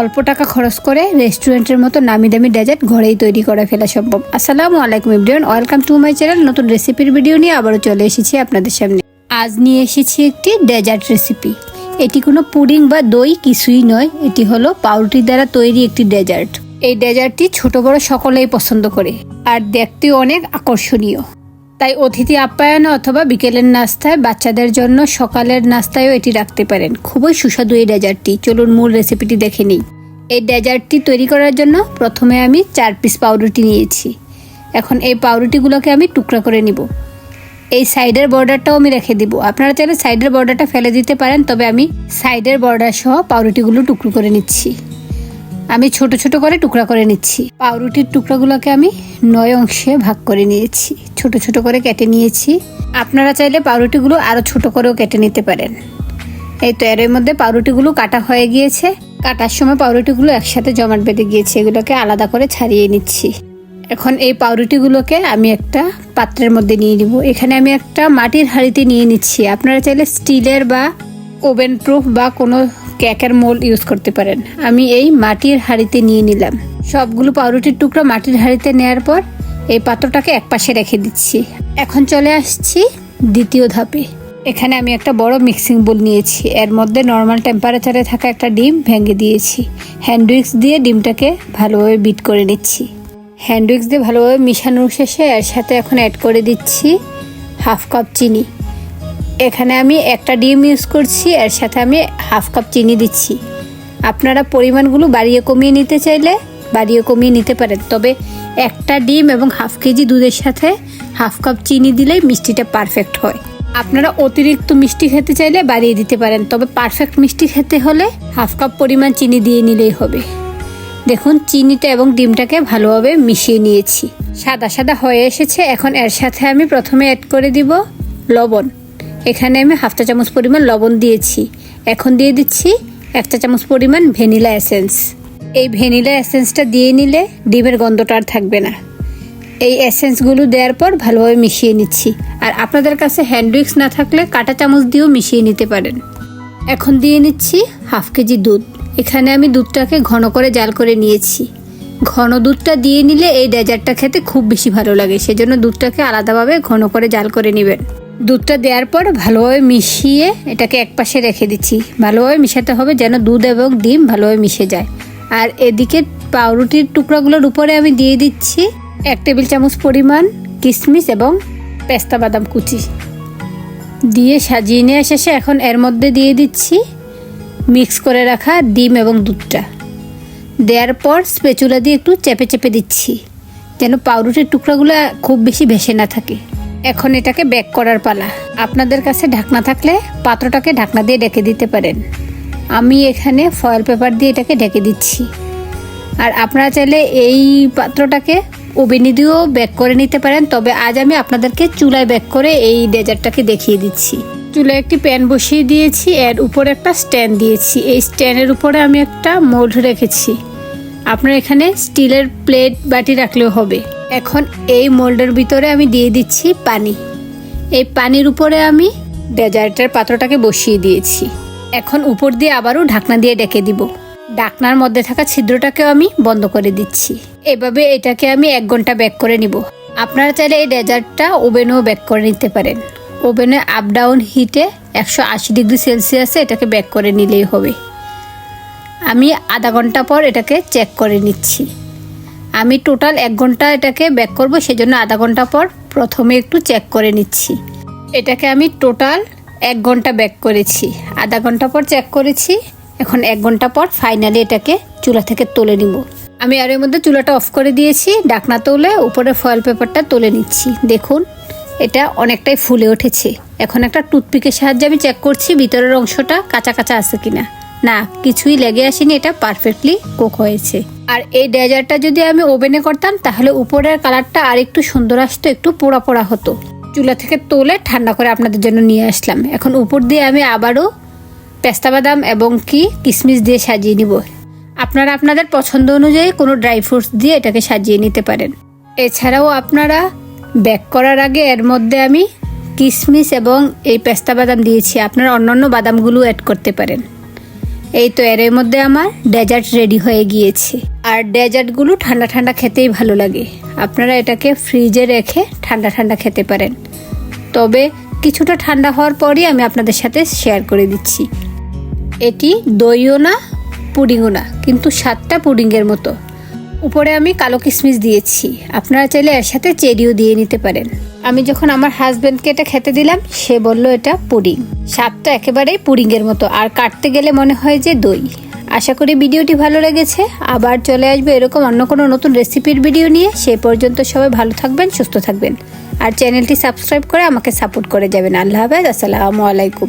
অল্প টাকা খরচ করে রেস্টুরেন্টের মতো নামি দামি ডেজার্ট ঘরেই তৈরি করে ফেলা সম্ভব। আসসালামু আলাইকুম ইব্রিয়ান ওয়েলকাম টু মাই চ্যানেল, নতুন রেসিপির ভিডিও নিয়ে আবারও চলে এসেছি আপনাদের সামনে। আজ নিয়ে এসেছি একটি ডেজার্ট রেসিপি। এটি কোনো পুডিং বা দই কিছুই নয়, এটি হলো পাউরুটি দ্বারা তৈরি একটি ডেজার্ট। এই ডেজার্টটি ছোট বড় সকলেই পছন্দ করে, আর দেখতেও অনেক আকর্ষণীয়। তাই অতিথি আপ্যায়নে অথবা বিকেলের নাস্তায় বাচ্চাদের জন্য সকালের নাস্তায়ও এটি রাখতে পারেন। খুবই সুস্বাদু এই ডেজার্টটি। চলুন মূল রেসিপিটি দেখে নিই। এই ডেজার্টটি তৈরি করার জন্য প্রথমে আমি চার পিস পাউরুটি নিয়েছি। এখন এই পাউরুটিগুলোকে আমি টুকরা করে নিব। এই সাইডের বর্ডারটাও আমি রেখে দিব। আপনারা চাইলে সাইডের বর্ডারটা ফেলে দিতে পারেন, তবে আমি সাইডের বর্ডার সহ পাউরুটিগুলো টুকরো করে নিচ্ছি। আমি ছোট ছোট করে টুকরা করে নিচ্ছি। পাউরুটির টুকরাগুলোকে আমি নয় অংশে ভাগ করে নিয়েছি। ছোট ছোট করে কেটে নিয়েছি। আপনারা চাইলে পাউরুটিগুলো আরও ছোট করেও কেটে নিতে পারেন। এই তো এর মধ্যে পাউরুটিগুলো কাটা হয়ে গিয়েছে। কাটার সময় পাউরুটিগুলো একসাথে জমাট বেঁধে গিয়েছে, এগুলোকে আলাদা করে ছাড়িয়ে নিচ্ছি। এখন এই পাউরুটিগুলোকে আমি একটা পাত্রের মধ্যে নিয়ে নিব। এখানে আমি একটা মাটির হাঁড়িতে নিয়ে নিচ্ছি। আপনারা চাইলে স্টিলের বা ওভেন প্রুফ বা কোনো কেকের মোল ইউজ করতে পারেন। আমি এই মাটির হাঁড়িতে নিয়ে নিলাম। সবগুলো পাউরুটির টুকরো মাটির হাঁড়িতে নেওয়ার পর এই পাত্রটাকে একপাশে রেখে দিচ্ছি। এখন চলে আসছি দ্বিতীয় ধাপে। এখানে আমি একটা বড় মিক্সিং বোল নিয়েছি। এর মধ্যে নর্মাল টেম্পারেচারে থাকা একটা ডিম ভেঙে দিয়েছি। হ্যান্ড উইক্স দিয়ে ডিমটাকে ভালোভাবে বিট করে নিচ্ছি। হ্যান্ড উইক্স দিয়ে ভালোভাবে মিশানোর শেষে এর সাথে এখন অ্যাড করে দিচ্ছি হাফ কাপ চিনি। এখানে আমি একটা ডিম ইউজ করছি, এর সাথে আমি হাফ কাপ চিনি দিচ্ছি। আপনারা পরিমাণগুলো বাড়িয়ে কমিয়ে নিতে চাইলে বাড়িয়ে কমিয়ে নিতে পারেন তবে একটা ডিম এবং হাফ কেজি দুধের সাথে হাফ কাপ চিনি দিলেই মিষ্টিটা পারফেক্ট হয়। আপনারা অতিরিক্ত মিষ্টি খেতে চাইলে বাড়িয়ে দিতে পারেন, তবে পারফেক্ট মিষ্টি খেতে হলে হাফ কাপ পরিমাণ চিনি দিয়ে নিলেই হবে। দেখুন, চিনিটা এবং ডিমটাকে ভালোভাবে মিশিয়ে নিয়েছি। সাদা সাদা হয়ে এসেছে, এখন এর সাথে আমি প্রথমে অ্যাড করে দিব লবণ। এখানে আমি হাফ চা চামচ পরিমাণ লবণ দিয়েছি। এখন দিয়ে দিচ্ছি এক চা চামচ পরিমাণ ভ্যানিলা এসেন্স। এই ভ্যানিলা এসেন্সটা দিয়ে নিলে ডিমের গন্ধটা আর থাকবে না। এই এসেন্সগুলো দেওয়ার পর ভালোভাবে মিশিয়ে নিচ্ছি। আর আপনাদের কাছে হ্যান্ড উইক্স না থাকলে কাঁটা চামচ দিয়েও মিশিয়ে নিতে পারেন। এখন দিয়ে নিচ্ছি হাফ কেজি দুধ। এখানে আমি দুধটাকে ঘন করে জাল করে নিয়েছি। ঘন দুধটা দিয়ে নিলে এই ডেজার্টটা খেতে খুব বেশি ভালো লাগে। সেজন্য দুধটাকে আলাদাভাবে ঘন করে জাল করে নেবেন। দুধটা দেওয়ার পর ভালোভাবে মিশিয়ে এটাকে একপাশে রেখে দিচ্ছি। ভালোভাবে মিশাতে হবে যেন দুধ এবং ডিম ভালোভাবে মিশে যায়। আর এদিকে পাউরুটির টুকরাগুলোর উপরে আমি দিয়ে দিচ্ছি এক টেবিল চামচ পরিমাণ কিশমিশ এবং পেস্তা বাদাম কুচি। দিয়ে সাজিয়ে নিয়ে শেষে এখন এর মধ্যে দিয়ে দিচ্ছি মিক্স করে রাখা ডিম এবং দুধটা। দেওয়ার পর স্পেচুলা দিয়ে একটু চেপে চেপে দিচ্ছি যেন পাউরুটির টুকরাগুলো খুব বেশি ভেসে না থাকে। এখন এটাকে ব্যাক করার পালা। আপনাদের কাছে ঢাকনা থাকলে পাত্রটাকে ঢাকনা দিয়ে ডেকে দিতে পারেন। আমি এখানে ফয়েল পেপার দিয়ে এটাকে ঢেকে দিচ্ছি। আর আপনারা চাইলে এই পাত্রটাকে ওভেনে দিয়েও ব্যাক করে নিতে পারেন, তবে আজ আমি আপনাদেরকে চুলায় ব্যাক করে এই ডেজার্টটাকে দেখিয়ে দিচ্ছি। চুলায় একটি প্যান বসিয়ে দিয়েছি, এর উপরে একটা স্ট্যান্ড দিয়েছি। এই স্ট্যান্ডের উপরে আমি একটা মোল্ড রেখেছি। আপনার এখানে স্টিলের প্লেট বাটি রাখলেও হবে। এখন এই মোল্ডের ভিতরে আমি দিয়ে দিচ্ছি পানি। এই পানির উপরে আমি ডেজার্টের পাত্রটাকে বসিয়ে দিয়েছি। এখন উপর দিয়ে আবারও ঢাকনা দিয়ে ডেকে দিব। ডাকনার মধ্যে থাকা ছিদ্রটাকেও আমি বন্ধ করে দিচ্ছি। এভাবে এটাকে আমি এক ঘণ্টা ব্যাক করে নিব। আপনারা চাইলে এই ডেজার্টটা ওভেনেও ব্যাক করে নিতে পারেন। ওভেনে আপ ডাউন হিটে একশো আশি ডিগ্রি সেলসিয়াসে এটাকে ব্যাক করে নিলেই হবে। আমি আধা ঘণ্টা পর এটাকে চেক করে নিচ্ছি। আমি টোটাল এক ঘণ্টা এটাকে ব্যাক করব, সেজন্য আধা ঘণ্টা পর প্রথমে একটু চেক করে নিচ্ছি। এটাকে আমি টোটাল এক ঘণ্টা ব্যাক করেছি। আধা ঘণ্টা পর চেক করেছি, এখন এক ঘণ্টা পর ফাইনালি এটাকে চুলা থেকে তুলে নিব। আমি আর এর মধ্যে চুলাটা অফ করে দিয়েছি, ডাকনা তুলে উপরে ফয়েল পেপারটা তুলে নিচ্ছি। দেখুন, এটা অনেকটাই ফুলে উঠেছে। এখন একটা টুথপিকের সাহায্যে আমি চেক করছি ভিতরের অংশটা কাঁচা কাঁচা আছে কিনা। না, কিছুই লেগে আসেনি, এটা পারফেক্টলি কুক হয়েছে। আর এই ডেজার্টটা যদি আমি ওভেনে করতাম, তাহলে উপরের কালারটা আর একটু সুন্দর আসতো, একটু পোড়া পোড়া হতো। চুলা থেকে তোলে ঠান্ডা করে আপনাদের জন্য নিয়ে আসলাম। এখন উপর দিয়ে আমি আবারও পেস্তা বাদাম এবং কি কিশমিশ দিয়ে সাজিয়ে নিব। আপনারা আপনাদের পছন্দ অনুযায়ী কোনো ড্রাই ফ্রুটস দিয়ে এটাকে সাজিয়ে নিতে পারেন। এছাড়াও আপনারা ব্যাক করার আগে এর মধ্যে আমি কিশমিশ এবং এই পেস্তা বাদাম দিয়েছি। আপনারা অন্যান্য বাদামগুলো অ্যাড করতে পারেন। এই তো এর মধ্যে আমার ডেজার্ট রেডি হয়ে গিয়েছে। আর ডেজার্টগুলো ঠান্ডা ঠান্ডা খেতেই ভালো লাগে। আপনারা এটাকে ফ্রিজে রেখে ঠান্ডা ঠান্ডা খেতে পারেন। তবে কিছুটা ঠান্ডা হওয়ার পরই আমি আপনাদের সাথে শেয়ার করে দিচ্ছি। এটি দইও না, পুডিংও না, কিন্তু সাতটা পুডিংয়ের মতো। উপরে আমি কালো কিশমিশ দিয়েছি। আপনারা চাইলে এর সাথে চেরিও দিয়ে নিতে পারেন। আমি যখন আমার হাজব্যান্ডকে এটা খেতে দিলাম, সে বলল, এটা পুডিং। স্বাদটা একেবারেই পুডিংয়ের মতো। আর কাটতে গেলে মনে হয় যে দই। আশা করি ভিডিওটি ভালো লেগেছে। আবার চলে আসবে এরকম অন্য কোনো নতুন রেসিপির ভিডিও নিয়ে। সে পর্যন্ত সবাই ভালো থাকবেন, সুস্থ থাকবেন। আর চ্যানেলটি সাবস্ক্রাইব করে আমাকে সাপোর্ট করে যাবেন। আল্লাহ হাফেজ। আসসালামু আলাইকুম।